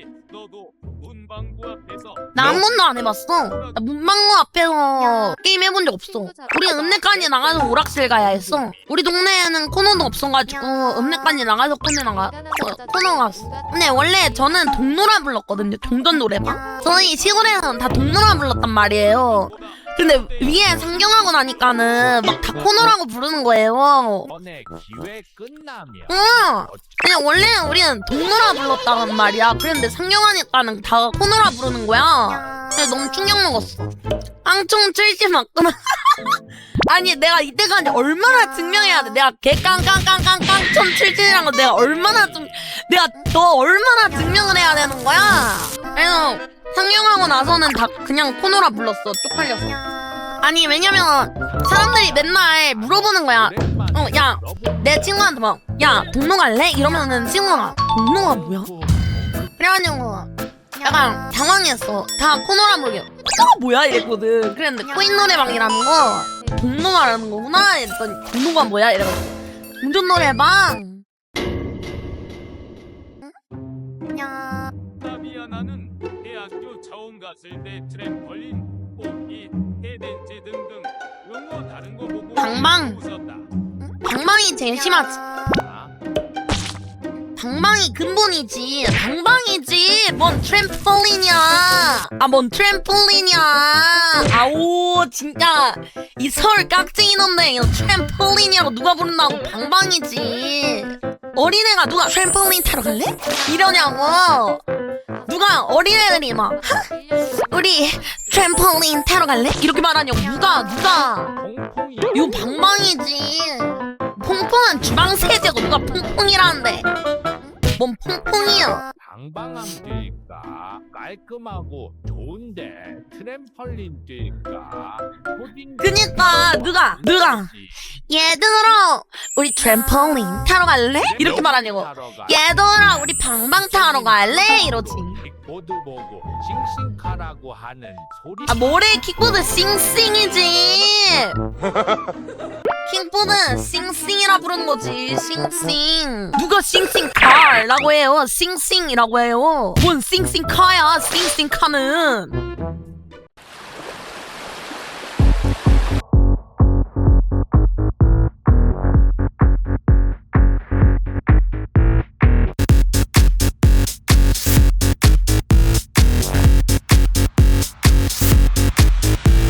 혹시 너도 문방구 앞에서 나 한 번도 안 해봤어. 나 문방구 앞에서 게임 해본 적 없어. 우리 읍내까지 나가서 오락실 가야 했어. 우리 동네에는 코너도 없어가지고 읍내까지 나가서 코너 나가 어, 코너 갔어. 근데 원래 저는 동노라 불렀거든요. 동전 노래방. 저희 시골에서는 다 동노라 불렀단 말이에요. 근데 위에 상경하고 나니까는 막 다 코너라고 부르는 거예요. 전에 기회 끝나면 응. 그냥 원래는 우리는 동노라 불렀단 말이야. 그랬는데 상경하니까는 다 코너라 부르는 거야. 근데 너무 충격 먹었어. 깡총 70 맞구나. 아니 내가 이때까지 얼마나 증명해야 돼? 내가 개깡깡깡깡깡총 70이란 거 내가 얼마나 좀 내가 너 얼마나 증명을 해야 되는 거야? 그래서 상경하고 나서는 다 그냥 코너라 불렀어. 쪽팔렸어. 아니 왜냐면 사람들이 맨날 물어보는 거야. 어, 야, 내 친구한테 막, 야, 동로 갈래? 이러면은 친구가, 동로가 뭐야? 그래가지고, 약간 당황했어. 다 코너라 부르게, 코너가 뭐야? 이랬거든. 그랬는데, 코인 노래방이라는 거, 동로 말하는 거구나? 이랬더니, 동로가 뭐야? 이래가지고, 운전 노래방. 나는 대학교 처음 갔을 때 트램펄린, 꽃이, 해댄지 등등 응어 다른 거 보고 방방. 웃었다. 방방이 제일 심하지. 아, 방방이 근본이지. 방방이지. 뭔 트램폴린이야. 아, 뭔 트램폴린이야. 아오, 진짜. 이 서울 깍쟁이 놈네. 이거 트램폴린이라고 누가 부른다고 방방이지. 어린애가 누가 트램폴린 타러 갈래? 이러냐고. 어린애들이 막, "하, 우리 트램폴린 타러 갈래? 이렇게 말하냐고. 누가, 누가. 이거 방방이지. 퐁퐁은 주방 세제고 누가 퐁퐁이라는데. 뭔 퐁퐁이야. 방방함 뛸까 깔끔하고 좋은데 트램펄린 코딩 그니까 누가 누가 얘들아 우리 트램폴린 타러 갈래? 이렇게 말하냐고. 얘들아 우리 방방 타러 갈래? 이러지. 킥보드 보고 싱싱카라고 하는 소리 아 뭐래 킥보드 싱싱이지. 킥보드 싱싱이라 부르는 거지 싱싱. 누가 싱싱카라고 해요? 싱싱이라고 해요. 뭔 싱싱카야 싱싱카는.